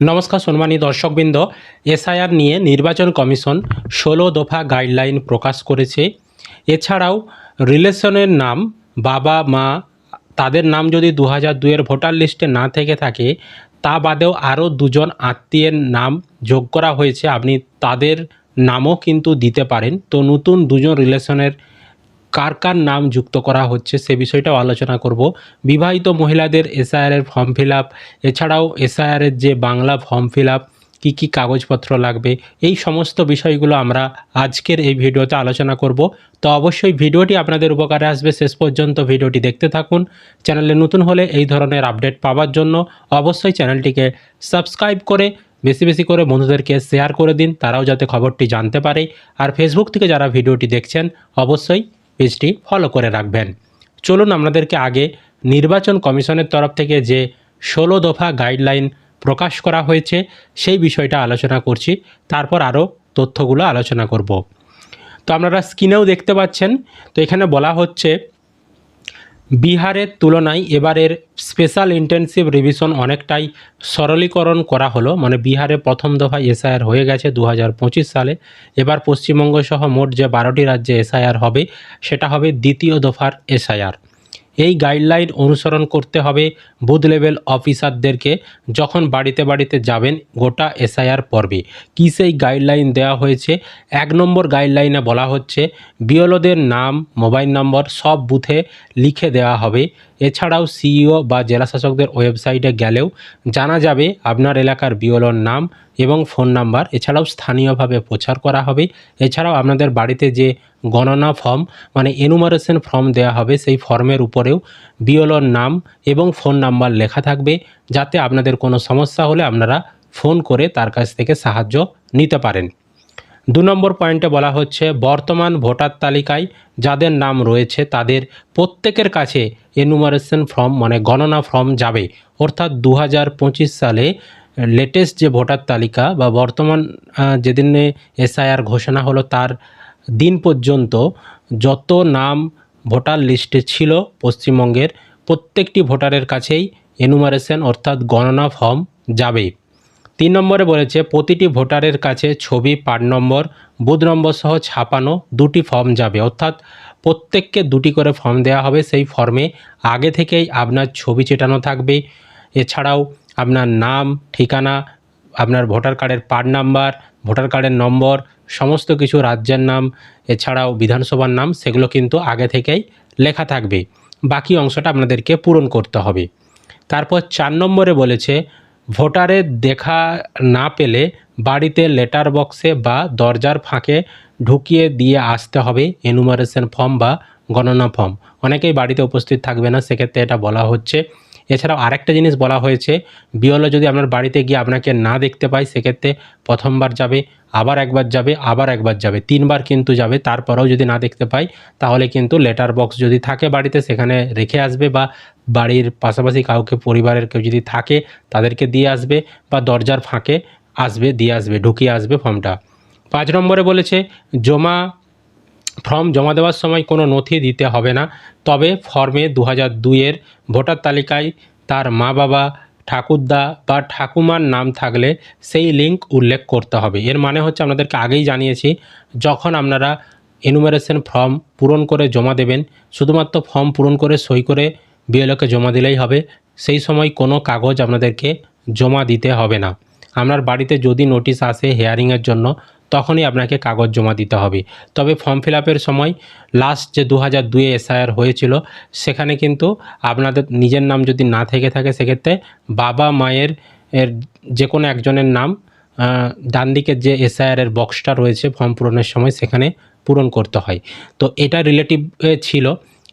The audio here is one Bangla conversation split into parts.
নমস্কার সম্মানী দর্শকবৃন্দ, এসআইআর নিয়ে নির্বাচন কমিশন ষোলো দফা গাইডলাইন প্রকাশ করেছে। এছাড়াও রিলেশনের নাম, বাবা, মা, তাদের নাম যদি দু হাজার দুইয়ের ভোটার লিস্টে না থেকে থাকে, তা বাদেও আরও দুজন আত্মীয়ের নাম যোগ করা হয়েছে। আপনি তাদের নামও কিন্তু দিতে পারেন। তো নতুন দুজন রিলেশনের কার কার নাম যুক্ত করা হচ্ছে সে বিষয়টাও আলোচনা করব। বিবাহিত মহিলাদের এসআইআরের ফর্ম ফিল আপ এছাড়াও এসআইআরের যে বাংলা ফর্ম ফিল আপ কী কী কাগজপত্র লাগবে, এই সমস্ত বিষয়গুলো আমরা আজকের এই ভিডিওতে আলোচনা করব। তো অবশ্যই ভিডিওটি আপনাদের উপকারে আসবে। শেষ পর্যন্ত ভিডিওটি দেখতে থাকুন। চ্যানেলে নতুন হলে এই ধরনের আপডেট পাওয়ার জন্য অবশ্যই চ্যানেলটিকে সাবস্ক্রাইব করে, বেশি বেশি করে বন্ধুদেরকে শেয়ার করে দিন, তারাও যাতে খবরটি জানতে পারে। আর ফেসবুক থেকে যারা ভিডিওটি দেখছেন, অবশ্যই পেজটি ফলো করে রাখবেন। চলুন আপনাদেরকে আগে নির্বাচন কমিশনের তরফ থেকে যে ষোলো দফা গাইডলাইন প্রকাশ করা হয়েছে, সেই বিষয়টা আলোচনা করছি। তারপর আরও তথ্যগুলো আলোচনা করব। তো আপনারা স্ক্রিনেও দেখতে পাচ্ছেন। তো এখানে বলা হচ্ছে বিহারের তুলনায় এবারের স্পেশাল ইন্টেনসিভ রিভিশন অনেকটাই সরলীকরণ করা হলো। মানে বিহারে প্রথম দফা এসআইআর হয়ে গেছে দু হাজার পঁচিশ সালে। এবার পশ্চিমবঙ্গ সহ মোট যে বারোটি রাজ্যে এসআইআর হবে, সেটা হবে দ্বিতীয় দফার এসআইআর। এই গাইডলাইন অনুসরণ করতে হবে বুথ লেভেল অফিসারদেরকে যখন বাড়িতে বাড়িতে যাবেন গোটা এসআইআর পর্বে। কী সেই গাইডলাইন দেওয়া হয়েছে? এক নম্বর গাইডলাইনে বলা হচ্ছে বিওলোদের নাম মোবাইল নম্বর সব বুথে লিখে দেওয়া হবে। এছাড়াও সিইও বা জেলাশাসকদের ওয়েবসাইটে গেলেও জানা যাবে আপনার এলাকার বিওলোর নাম এবং ফোন নাম্বার এছাড়াও স্থানীয়ভাবে প্রচার করা হবে। এছাড়াও আপনাদের বাড়িতে যে গণনা ফর্ম মানে এনুমারেশন ফর্ম দেওয়া হবে সেই ফর্মের উপরেও বিওলোর নাম এবং ফোন নাম্বার লেখা থাকবে যাতে আপনাদের কোনো সমস্যা হলে আপনারা ফোন করে তার কাছ থেকে সাহায্য নিতে পারেন। দু নম্বর পয়েন্টে বলা হচ্ছে, বর্তমান ভোটার তালিকায় যাদের নাম রয়েছে তাদের প্রত্যেকের কাছে এনুমারেশন ফর্ম মানে গণনা ফর্ম যাবে। অর্থাৎ দু হাজার পঁচিশ সালে লেটেস্ট যে ভোটার তালিকা বা বর্তমান যেদিনে এসআইআর ঘোষণা হলো তার দিন পর্যন্ত যত নাম ভোটার লিস্টে ছিল পশ্চিমবঙ্গের, প্রত্যেকটি ভোটারের কাছেই এনুমারেশন অর্থাৎ গণনা ফর্ম যাবে। তিন নম্বরে বলেছে, প্রতিটি ভোটারের কাছে ছবি, পার্ট নম্বর, বুথ নম্বর সহ ছাপানো দুটি ফর্ম যাবে। অর্থাৎ প্রত্যেককে দুটি করে ফর্ম দেওয়া হবে। সেই ফর্মে আগে থেকেই আপনার ছবি চেটানো থাকবে। এছাড়াও আপনার নাম, ঠিকানা আপনার ভোটার কার্ডের পার্ট নাম্বার, ভোটার কার্ডের নম্বর, সমস্ত কিছু রাজ্যের নাম, এছাড়াও বিধানসভার নাম, সেগুলো কিন্তু আগে থেকেই লেখা থাকবে। বাকি অংশটা আপনাদেরকে পূরণ করতে হবে। তারপর চার নম্বরে বলেছে ভোটারের দেখা না পেলে বাড়িতে লেটার বক্সে বা দরজার ফাঁকে ঢুকিয়ে দিয়ে আসতে হবে এনুমারেশন ফর্ম বা গণনা ফর্ম। অনেকেই বাড়িতে উপস্থিত থাকবে না, সেক্ষেত্রে এটা বলা হচ্ছে এছাড়াও আরেকটা জিনিস বলা হয়েছে বিওলো যদি আপনার বাড়িতে গিয়ে আপনাকে না দেখতে পায়, সেক্ষেত্রে প্রথমবার যাবে, আবার একবার যাবে, আবার একবার যাবে, তিনবার কিন্তু যাবে, তারপরেও যদি না দেখতে পাই তাহলে কিন্তু লেটার বক্স যদি থাকে বাড়িতে, সেখানে রেখে আসবে বা বাড়ির পাশাপাশি কাউকে, পরিবারের কেউ যদি থাকে, তাদেরকে দিয়ে আসবে বা দরজার ফাঁকে আসবে, দিয়ে আসবে, ঢুকিয়ে আসবে ফর্মটা পাঁচ নম্বরে বলেছে, জমা ফর্ম জমা দেওয়ার সময় কোনো নথি দিতে হবে না। তবে ফর্মে দু হাজার দুইয়ের ভোটার তালিকায় তার মা বাবা ঠাকুরদা বা ঠাকুমার নাম থাকলে সেই লিঙ্ক উল্লেখ করতে হবে। এর মানে হচ্ছে আপনাদেরকে আগেই জানিয়েছি, যখন আপনারা এনুমারেশন ফর্ম পূরণ করে জমা দেবেন, শুধুমাত্র ফর্ম পূরণ করে সই করে বিএলওকে জমা দিলেই হবে। সেই সময় কোনো কাগজ আপনাদেরকে জমা দিতে হবে না। আপনার বাড়িতে যদি নোটিশ আসে হেয়ারিংয়ের জন্য তখনই আপনাকে কাগজ জমা দিতে হবে। তবে ফর্ম ফিল সময় লাস্ট যে দু হাজার দুয়ে এসআইআর হয়েছিল, সেখানে কিন্তু আপনাদের নিজের নাম যদি না থেকে থাকে, সেক্ষেত্রে বাবা মায়ের এর যে কোনো একজনের নাম ডান দিকের যে এসআইআরের বক্সটা রয়েছে ফর্ম পূরণের সময়, সেখানে পূরণ করতে হয়। তো এটা রিলেটিভ ছিল।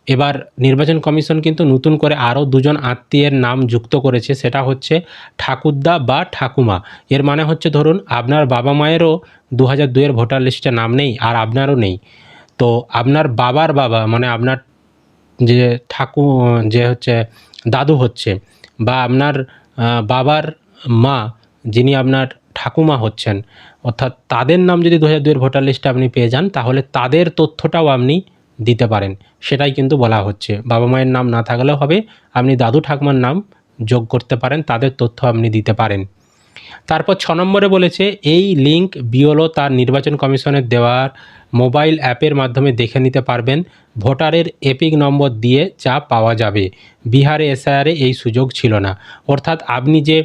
এবার নির্বাচন কমিশন কিন্তু নতুন করে আরও দুজন আত্মীয়ের নাম যুক্ত করেছে, সেটা হচ্ছে ঠাকুরদা বা ঠাকুমা। এর মানে হচ্ছে ধরুন আপনার বাবা মায়েরও দু হাজার দুইয়ের ভোটার লিস্টে নাম নেই আর আপনারও নেই। তো আপনার বাবার বাবা মানে আপনার যে ঠাকু, যে হচ্ছে দাদু হচ্ছে বা আপনার বাবার মা যিনি আপনার ঠাকুমা হচ্ছেন, অর্থাৎ তাদের নাম যদি দু হাজার দুইয়ের ভোটার লিস্টে আপনি পেয়ে যান, তাহলে তাদের তথ্যটাও আপনি দিতে পারেন। সেটাই কিন্তু বলা হচ্ছে। বাবা মায়ের নাম না থাকলেও হবে, আপনি দাদু ঠাকুমার নাম যোগ করতে পারেন, তাদের তথ্য আপনি দিতে পারেন। তারপর ছ নম্বরে বলেছে, এই লিঙ্ক বিওলো তার নির্বাচন কমিশনের দেওয়ার মোবাইল অ্যাপের মাধ্যমে দেখে নিতে পারবেন। ভোটারের এপিক নম্বর দিয়ে যা পাওয়া যাবে। বিহারে এসআইআরে এই সুযোগ ছিল না। অর্থাৎ আপনি যে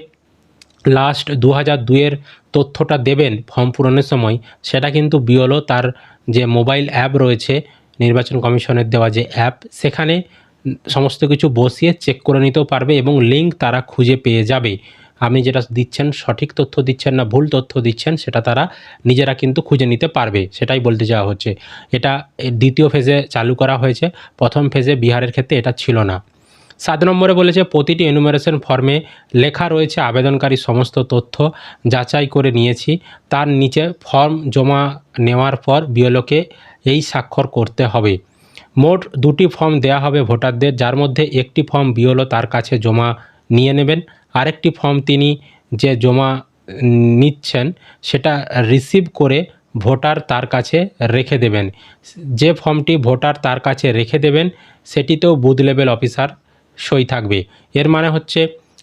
লাস্ট দু হাজার দুইয়ের তথ্যটা দেবেন ফর্ম পূরণের সময়, সেটা কিন্তু বিওলো তার যে মোবাইল অ্যাপ রয়েছে নির্বাচন কমিশনের দেওয়া যে অ্যাপ, সেখানে সমস্ত কিছু বসিয়ে চেক করে নিতেও পারবে এবং লিঙ্ক তারা খুঁজে পেয়ে যাবে। আপনি যেটা দিচ্ছেন সঠিক তথ্য দিচ্ছেন না ভুল তথ্য দিচ্ছেন, সেটা তারা নিজেরা কিন্তু খুঁজে নিতে পারবে, সেটাই বলতে যাওয়া হচ্ছে। এটা দ্বিতীয় ফেজে চালু করা হয়েছে, প্রথম ফেজে বিহারের ক্ষেত্রে এটা ছিল না। সাত নম্বরে বলেছে, প্রতিটি এনুমারেশন ফর্মে লেখা রয়েছে আবেদনকারী সমস্ত তথ্য যাচাই করে নিয়েছি। তার নিচে ফর্ম জমা নেওয়ার পর বিএলওকে এই স্বাক্ষর করতে হবে। মোট দুটি ফর্ম দেয়া হবে ভোটারদের, যার মধ্যে একটি ফর্ম বিওলো তার কাছে জমা নিয়ে নেবেন। আরেকটি ফর্ম তিনি যে জমা নিচ্ছেন, সেটা রিসিভ করে ভোটার তার কাছে রেখে দেবেন। যে ফর্মটি ভোটার তার কাছে রেখে দেবেন, সেটিতেও বুথ লেভেল অফিসার সই থাকবে। এর মানে হচ্ছে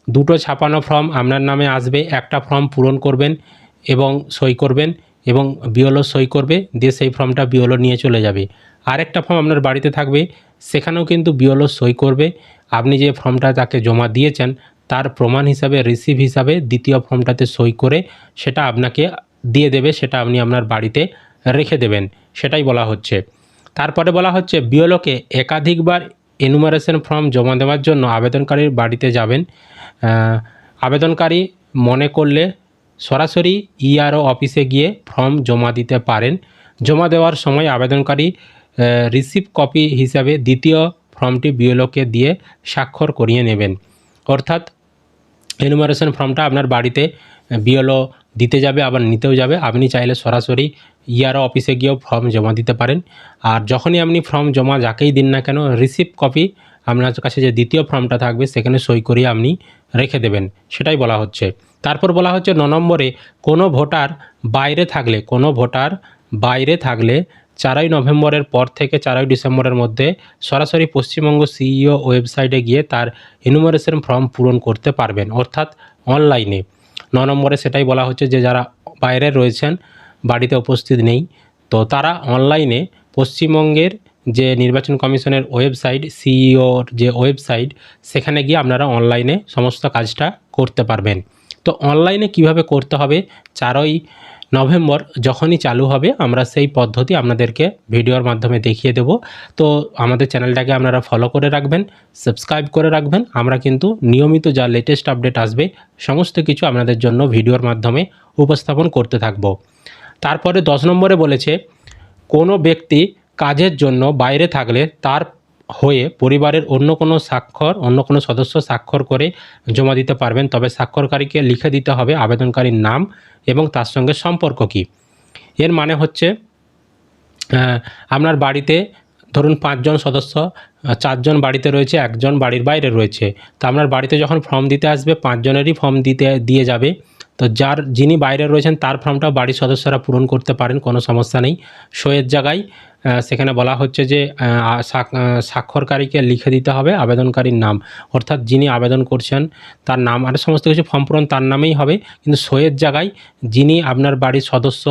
দুটো ছাপানো ফর্ম আপনার নামে আসবে, একটা ফর্ম পূরণ করবেন এবং সই করবেন। এবং বিওলো সই করবে, দিয়ে সেই ফর্মটা বিওলো নিয়ে চলে যাবে। আরেকটা ফর্ম আপনার বাড়িতে থাকবে, সেখানেও কিন্তু বিওলো সই করবে। আপনি যে ফর্মটা তাকে জমা দিয়েছেন, তার প্রমাণ হিসাবে রিসিভ হিসাবে দ্বিতীয় ফর্মটাতে সই করে সেটা আপনাকে দিয়ে দেবে, সেটা আপনি আপনার বাড়িতে রেখে দেবেন। সেটাই বলা হচ্ছে। তারপরে বলা হচ্ছে, বিওলোকে একাধিকবার এনুমারেশন ফর্ম জমা দেওয়ার জন্য আবেদনকারীর বাড়িতে যাবেন। আবেদনকারী মনে করলে সরাসরি ইআরও অফিসে গিয়ে ফর্ম জমা দিতে পারেন। জমা দেওয়ার সময় আবেদনকারী রিসিভ কপি হিসাবে দ্বিতীয় ফর্মটি বিওলোকে দিয়ে স্বাক্ষর করিয়ে নেবেন। অর্থাৎ এনুমারেশন ফর্মটা আপনার বাড়িতে বিএলও দিতে যাবে, আবার নিতেও যাবে। আপনি চাইলে সরাসরি ইআরও অফিসে গিয়েও ফর্ম জমা দিতে পারেন। আর যখনই আপনি ফর্ম জমা যাকেই দিন না কেন রিসিভ কপি আপনার কাছে যে দ্বিতীয় ফর্মটা থাকবে, সেখানে সই করিয়ে আপনি রেখে দেবেন। সেটাই বলা হচ্ছে। তারপর বলা হচ্ছে ন নম্বরে, কোনো ভোটার বাইরে থাকলে, কোনো ভোটার বাইরে থাকলে চারই নভেম্বরের পর থেকে চারই ডিসেম্বরের মধ্যে সরাসরি পশ্চিমবঙ্গ সিইও ওয়েবসাইটে গিয়ে তার এনুমারেশন ফর্ম পূরণ করতে পারবেন, অর্থাৎ অনলাইনে ন নম্বরে সেটাই বলা হচ্ছে যে, যারা বাইরে রয়েছেন, বাড়িতে উপস্থিত নেই, তো তারা অনলাইনে পশ্চিমবঙ্গের যে নির্বাচন কমিশনের ওয়েবসাইট, সিইওর যে ওয়েবসাইট, সেখানে গিয়ে আপনারা অনলাইনে সমস্ত কাজটা করতে পারবেন। তো অনলাইনে কীভাবে করতে হবে? চারই নভেম্বর যখনই চালু হবে, আমরা সেই পদ্ধতি আপনাদেরকে ভিডিওর মাধ্যমে দেখিয়ে দেব। তো আমাদের চ্যানেলটাকে আপনারা ফলো করে রাখবেন সাবস্ক্রাইব করে রাখবেন। আমরা কিন্তু নিয়মিত যা লেটেস্ট আপডেট আসবে, সমস্ত কিছু আপনাদের জন্য ভিডিওর মাধ্যমে উপস্থাপন করতে থাকব। তারপরে দশ নম্বরে বলেছে, কোনো ব্যক্তি কাজের জন্য বাইরে থাকলে তার হয়ে পরিবারের অন্য কোনো স্বাক্ষর, অন্য কোনো সদস্য স্বাক্ষর করে জমা দিতে পারবেন। তবে স্বাক্ষরকারীকে লিখে দিতে হবে আবেদনকারীর নাম এবং তার সঙ্গে সম্পর্ক কী। এর মানে হচ্ছে আপনার বাড়িতে ধরুন পাঁচজন সদস্য, চারজন বাড়িতে রয়েছে, একজন বাড়ির বাইরে রয়েছে। তো আপনার বাড়িতে যখন ফর্ম দিতে আসবে, পাঁচজনেরই ফর্ম দিতে, দিয়ে যাবে। তো যার যিনি বাইরে রয়েছেন, তার ফর্মটা বাড়ির সদস্যরা পূরণ করতে পারেন, কোনো সমস্যা নেই। সইয়ের জায়গায় সেখানে বলা হচ্ছে যে স্বাক্ষরকারীকে লিখে দিতে হবে আবেদনকারীর নাম। অর্থাৎ যিনি আবেদন করছেন, তার নাম আর সমস্ত কিছু ফর্ম পূরণ তার নামেই হবে। কিন্তু সইয়ের জায়গায় যিনি আপনার বাড়ির সদস্য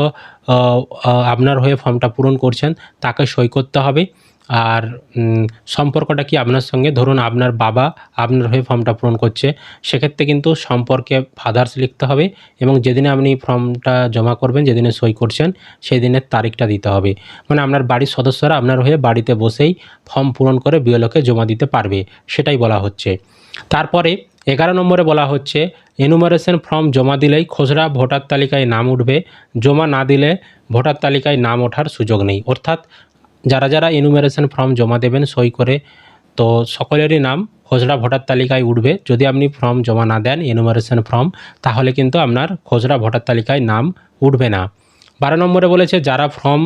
আপনার হয়ে ফর্মটা পূরণ করছেন, তাকে সই করতে হবে। আর সম্পর্কটা কি আপনার সঙ্গে? ধরুন আপনার বাবা আপনার হয়ে ফর্মটা পূরণ করছে, সেক্ষেত্রে কিন্তু সম্পর্কে ফাদার্স লিখতে হবে এবং যেদিনে আপনি ফর্মটা জমা করবেন, যেদিনে সই করছেন সেই দিনের তারিখটা দিতে হবে। মানে আপনার বাড়ির সদস্যরা আপনার হয়ে বাড়িতে বসেই ফর্ম পূরণ করে বিএলওকে জমা দিতে পারবে, সেটাই বলা হচ্ছে। তারপরে এগারো নম্বরে বলা হচ্ছে এনুমারেশন ফর্ম জমা দিলেই খসড়া ভোটার তালিকায় নাম উঠবে, জমা না দিলে ভোটার তালিকায় নাম ওঠার সুযোগ নেই। অর্থাৎ যারা যারা এনুমেরেশন ফর্ম জমা দেবেন সই করে, তো সকলেরই নাম খসড়া ভোটার তালিকায় উঠবে। যদি আপনি ফর্ম জমা না দেন এনুমারেশন ফর্ম তাহলে কিন্তু আপনার খসড়া ভোটার তালিকায় নাম উঠবে না। বারো নম্বরে বলেছে, যারা ফর্ম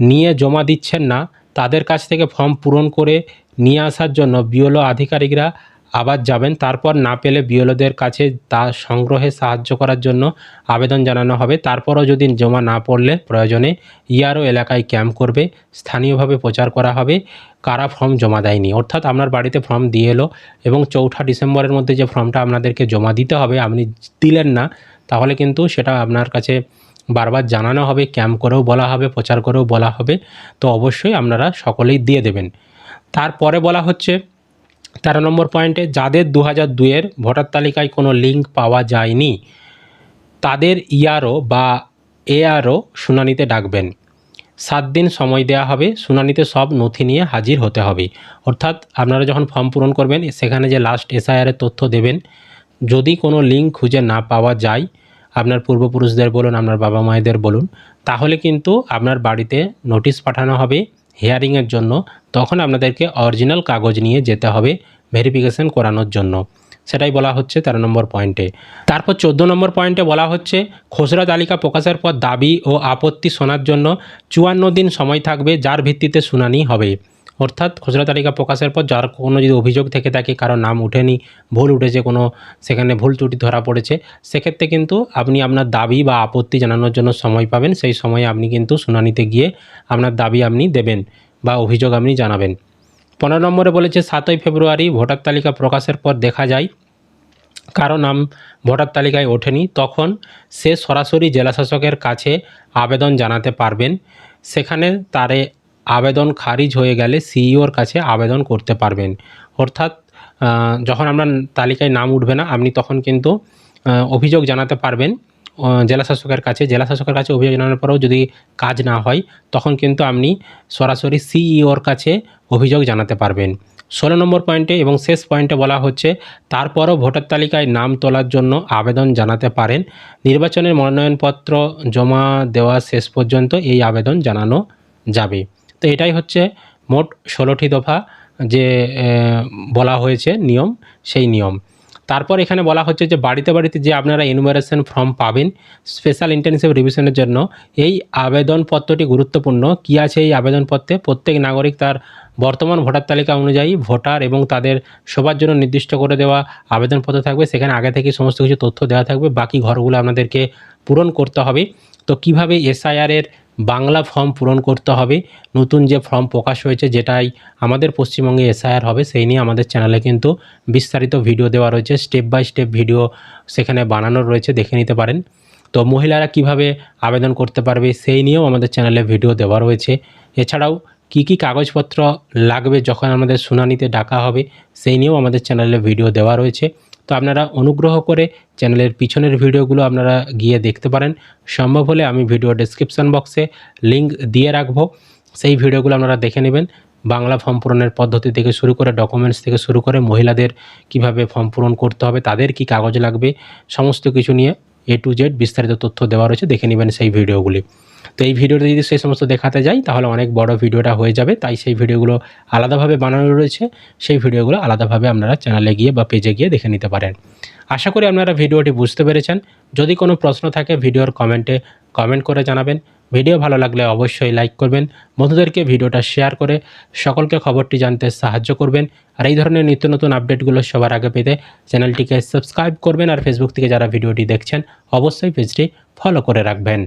নিয়ে জমা দিচ্ছেন না, তাদের কাছ থেকে ফর্ম পূরণ করে নিয়ে আসার জন্য বিওলো আধিকারিকরা আবার যাবেন। তারপর না পেলে বিওলোদের কাছে তা সংগ্রহে সাহায্য করার জন্য আবেদন জানানো হবে। তারপরও যদি জমা না পড়লে প্রয়োজনে ইয়ারও এলাকায় ক্যাম্প করবে। স্থানীয়ভাবে প্রচার করা হবে। কারা ফর্ম জমা দেয়নি? অর্থাৎ আপনার বাড়িতে ফর্ম দিয়ে এলো এবং চৌঠা ডিসেম্বরের মধ্যে যে ফর্মটা আপনাদেরকে জমা দিতে হবে, আপনি দিলেন না, তাহলে কিন্তু সেটা আপনার কাছে বারবার জানানো হবে, ক্যাম্প করেও বলা হবে, প্রচার করেও বলা হবে। তো অবশ্যই আপনারা সকলেই দিয়ে দেবেন। তারপরে বলা হচ্ছে তেরো নম্বর পয়েন্টে, যাদের দু হাজার দুইয়ের ভোটার তালিকায় কোনো লিঙ্ক পাওয়া যায়নি, তাদের ইয়ারও বা এআরও শুনানিতে ডাকবেন। সাত দিন সময় দেওয়া হবে, শুনানিতে সব নথি নিয়ে হাজির হতে হবে। অর্থাৎ আপনারা যখন ফর্ম পূরণ করবেন, সেখানে যে লাস্ট এসআইআরের তথ্য দেবেন, যদি কোনো লিঙ্ক খুঁজে না পাওয়া যায়, আপনার পূর্বপুরুষদের বলুন, আপনার বাবা মায়েদের বলুন, তাহলে কিন্তু আপনার বাড়িতে নোটিশ পাঠানো হবে। হিয়ারিংয়ের জন্য, তখন আপনাদেরকে অরিজিনাল কাগজ নিয়ে যেতে হবে ভেরিফিকেশন করানোর জন্য। সেটাই বলা হচ্ছে তেরো নম্বর পয়েন্টে। তারপর চোদ্দ নম্বর পয়েন্টে বলা হচ্ছে, খসড়া তালিকা প্রকাশের পর দাবি ও আপত্তি শোনার জন্য চুয়ান্ন দিন সময় থাকবে, যার ভিত্তিতে শুনানি হবে। অর্থাৎ খসড়া তালিকা প্রকাশের পর যার কোনো যদি অভিযোগ থেকে থাকে, কারও নাম উঠেনি, ভুল উঠেছে, কোনো সেখানে ভুল ত্রুটি ধরা পড়েছে, সেক্ষেত্রে কিন্তু আপনি আপনার দাবি বা আপত্তি জানানোর জন্য সময় পাবেন। সেই সময়ে আপনি কিন্তু শুনানিতে গিয়ে আপনার দাবি আপনি দেবেন বা অভিযোগ আপনি জানাবেন। পনেরো নম্বরে বলেছে, সাতই ফেব্রুয়ারি ভোটার তালিকা প্রকাশের পর দেখা যায়, কারও নাম ভোটার তালিকায় ওঠেনি, তখন সে সরাসরি জেলাশাসকের কাছে আবেদন জানাতে পারবেন। সেখানে তারে আবেদন খারিজ হয়ে গেলে সিইওর কাছে আবেদন করতে পারবেন। অর্থাৎ যখন আপনার তালিকায় নাম উঠবে না আপনি তখন কিন্তু অভিযোগ জানাতে পারবেন আহ, জেলাশাসকের কাছে। জেলাশাসকের কাছে অভিযোগ জানানোর পরেও যদি কাজ না হয় তখন কিন্তু আপনি সরাসরি সিইওর কাছে অভিযোগ জানাতে পারবেন। ষোলো নম্বর পয়েন্টে এবং শেষ পয়েন্টে বলা হচ্ছে তারপরও ভোটার তালিকায় নাম তোলার জন্য আবেদন জানাতে পারেন। নির্বাচনের মনোনয়নপত্র জমা দেওয়া শেষ পর্যন্ত এই আবেদন জানানো যাবে। তো এটাই হচ্ছে মোট ষোলোটি দফা যে বলা হয়েছে নিয়ম, সেই নিয়ম। তারপর এখানে বলা হচ্ছে যে, বাড়িতে বাড়িতে যে আপনারা এনুমারেশন ফর্ম পাবেন স্পেশাল ইন্টেনসিভ রিভিশনের জন্য, এই আবেদনপত্রটি গুরুত্বপূর্ণ। কী আছে এই আবেদনপত্রে? প্রত্যেক নাগরিক তার বর্তমান ভোটার তালিকা অনুযায়ী ভোটার এবং তাদের সবার জন্য নির্দিষ্ট করে দেওয়া আবেদনপত্র থাকবে। সেখানে আগে থেকে সমস্ত কিছু তথ্য দেওয়া থাকবে। বাকি ঘরগুলো আপনাদেরকে পূরণ করতে হবে। তো কীভাবে এসআইআরের বাংলা ফর্ম পূরণ করতে হবে। নতুন যে ফর্ম প্রকাশ হয়েছে, যেটাই আমাদের পশ্চিমবঙ্গে এসআইআর হবে, সেই নিয়ে আমাদের চ্যানেলে কিন্তু বিস্তারিত ভিডিও দেওয়া রয়েছে। স্টেপ বাই স্টেপ ভিডিও সেখানে বানানো রয়েছে, দেখে নিতে পারেন। তো মহিলারা কীভাবে আবেদন করতে পারবে, সেই নিয়েও আমাদের চ্যানেলে ভিডিও দেওয়া রয়েছে। এছাড়াও কি কি কাগজপত্র লাগবে যখন আমাদের শুনানিতে ডাকা হবে, সেই নিয়েও আমাদের চ্যানেলে ভিডিও দেওয়া রয়েছে। তো আপনারা অনুগ্রহ করে চ্যানেলের পিছনের ভিডিওগুলো আপনারা গিয়ে দেখতে পারেন। সম্ভব হলে আমি ভিডিও ডেসক্রিপশন বক্সে লিঙ্ক দিয়ে রাখব। সেই ভিডিওগুলো আপনারা দেখে নেবেন। বাংলা ফর্ম পূরণের পদ্ধতি থেকে শুরু করে ডকুমেন্টস থেকে শুরু করে মহিলাদের কীভাবে ফর্ম পূরণ করতে হবে, তাদের কি কাগজ লাগবে, সমস্ত কিছু নিয়ে এ টু জেড বিস্তারিত তথ্য দেওয়া রয়েছে। দেখে নেবেন সেই ভিডিওগুলি। তো এই ভিডিওটা যদি সেই সমস্ত দেখাতে যাই, তাহলে অনেক বড় ভিডিওটা হয়ে যাবে। তাই সেই ভিডিওগুলো আলাদাভাবে বানানো রয়েছে। সেই ভিডিওগুলো আলাদাভাবে আপনারা চ্যানেলে গিয়ে বা পেজে গিয়ে দেখে নিতে পারেন। আশা করি আপনারা ভিডিওটি বুঝতে পেরেছেন। যদি কোনো প্রশ্ন থাকে, ভিডিওর কমেন্টে কমেন্ট করে জানাবেন। ভিডিও ভালো লাগলে অবশ্যই লাইক করবেন। বন্ধুদেরকে ভিডিওটা শেয়ার করে সকলকে খবরটি জানতে সাহায্য করবেন। আর এই ধরনের নিত্য নতুন আপডেটগুলো সবার আগে পেতে চ্যানেলটিকে সাবস্ক্রাইব করবেন। আর ফেসবুক থেকে যারা ভিডিওটি দেখছেন, অবশ্যই পেজটি ফলো করে রাখবেন।